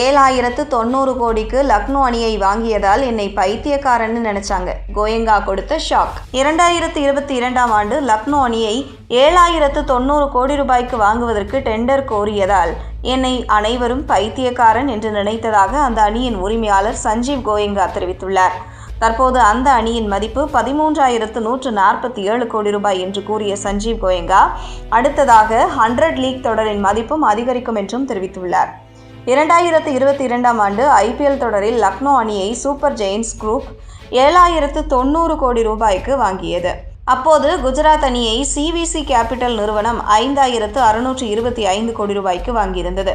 ஏழாயிரத்து தொண்ணூறு கோடிக்கு லக்னோ அணியை வாங்கியதால் என்னை பைத்தியக்காரன்னு நினைச்சாங்க. கோயங்கா கொடுத்த ஷாக். இரண்டாயிரத்து இருபத்தி இரண்டாம் ஆண்டு லக்னோ அணியை ஏழாயிரத்து தொண்ணூறு கோடி ரூபாய்க்கு வாங்குவதற்கு டெண்டர் கோரியதால் என்னை அனைவரும் பைத்தியக்காரன் என்று நினைத்ததாக அந்த அணியின் உரிமையாளர் சஞ்சீவ் கோயங்கா தெரிவித்துள்ளார். தற்போது அந்த அணியின் மதிப்பு பதிமூன்றாயிரத்து நூற்று நாற்பத்தி ஏழு கோடி ரூபாய் என்று கூறிய சஞ்சீவ் கோயங்கா அடுத்ததாக ஹண்ட்ரட் லீக் தொடரின் மதிப்பும் அதிகரிக்கும் என்றும் தெரிவித்துள்ளார். இரண்டாயிரத்து இருபத்தி இரண்டாம் ஆண்டு ஐபிஎல் தொடரில் லக்னோ அணியை சூப்பர் ஜெயின்ஸ் குரூப் ஏழாயிரத்து தொண்ணூறு கோடி ரூபாய்க்கு வாங்கியது. அப்போது குஜராத் அணியை சிவிசி கேபிட்டல் நிறுவனம் ஐந்தாயிரத்து அறுநூற்று இருபத்தி ஐந்து கோடி ரூபாய்க்கு வாங்கியிருந்தது.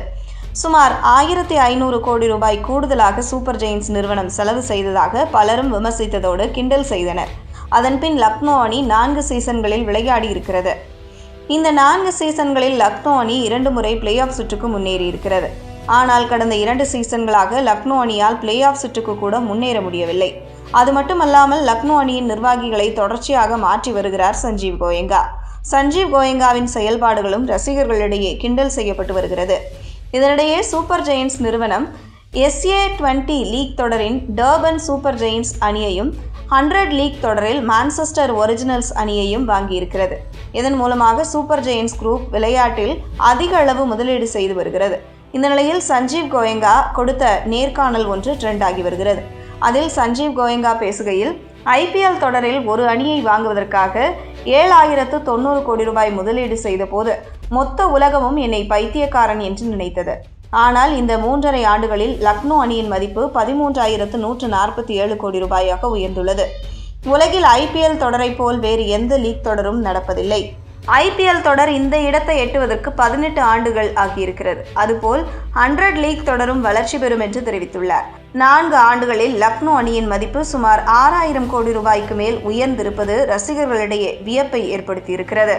சுமார் ஆயிரத்தி ஐநூறு கோடி ரூபாய் கூடுதலாக சூப்பர் ஜெயின்ஸ் நிறுவனம் செலவு செய்ததாக பலரும் விமர்சித்ததோடு கிண்டல் செய்தனர். அதன்பின் லக்னோ அணி நான்கு சீசன்களில் விளையாடி இருக்கிறது. இந்த நான்கு சீசன்களில் லக்னோ அணி இரண்டு முறை பிளே ஆஃப் சுற்றுக்கு முன்னேறி இருக்கிறது. ஆனால் கடந்த இரண்டு சீசன்களாக லக்னோ அணியால் பிளே ஆஃப் சுற்றுக்கு கூட முன்னேற முடியவில்லை. அது மட்டுமல்லாமல் லக்னோ அணியின் நிர்வாகிகளை தொடர்ச்சியாக மாற்றி வருகிறார் சஞ்சீவ் கோயங்கா. சஞ்சீவ் கோயங்காவின் செயல்பாடுகளும் ரசிகர்களிடையே கிண்டல் செய்யப்பட்டு வருகிறது. இதனிடையே சூப்பர் ஜெயின்ஸ் நிறுவனம் எஸ்ஏ டுவெண்ட்டி லீக் தொடரின் டர்பன் சூப்பர் ஜெயின்ஸ் அணியையும் ஹண்ட்ரட் லீக் தொடரில் மான்செஸ்டர் ஒரிஜினல்ஸ் அணியையும் வாங்கியிருக்கிறது. இதன் மூலமாக சூப்பர் ஜெயின்ஸ் குரூப் விளையாட்டில் அதிக அளவு முதலீடு செய்து வருகிறது. இந்த நிலையில் சஞ்சீவ் கோயங்கா கொடுத்த நேர்காணல் ஒன்று ட்ரெண்ட் ஆகி வருகிறது. அதில் சஞ்சீவ் கோயங்கா பேசுகையில் ஐபிஎல் தொடரில் ஒரு அணியை வாங்குவதற்காக ஏழாயிரத்து தொண்ணூறு கோடி ரூபாய் முதலீடு செய்தபோது மொத்த உலகமும் என்னை பைத்தியக்காரன் என்று நினைத்தது. ஆனால் இந்த மூன்றரை ஆண்டுகளில் லக்னோ அணியின் மதிப்பு பதிமூன்றாயிரத்து நூற்று நாற்பத்தி ஏழு கோடி ரூபாயாக உயர்ந்துள்ளது. உலகில் ஐபிஎல் தொடரைப் போல் வேறு எந்த லீக் தொடரும் நடப்பதில்லை. ஐபிஎல் தொடர் இந்த இடத்தை எட்டுவதற்கு பதினெட்டு ஆண்டுகள் ஆகியிருக்கிறது. அதுபோல் ஹண்ட்ரட் லீக் தொடரும் வளர்ச்சி பெறும் என்று தெரிவித்துள்ளார். நான்கு ஆண்டுகளில் லக்னோ அணியின் மதிப்பு சுமார் ஆறாயிரம் கோடி ரூபாய்க்கு மேல் உயர்ந்திருப்பது ரசிகர்களிடையே வியப்பை ஏற்படுத்தியிருக்கிறது.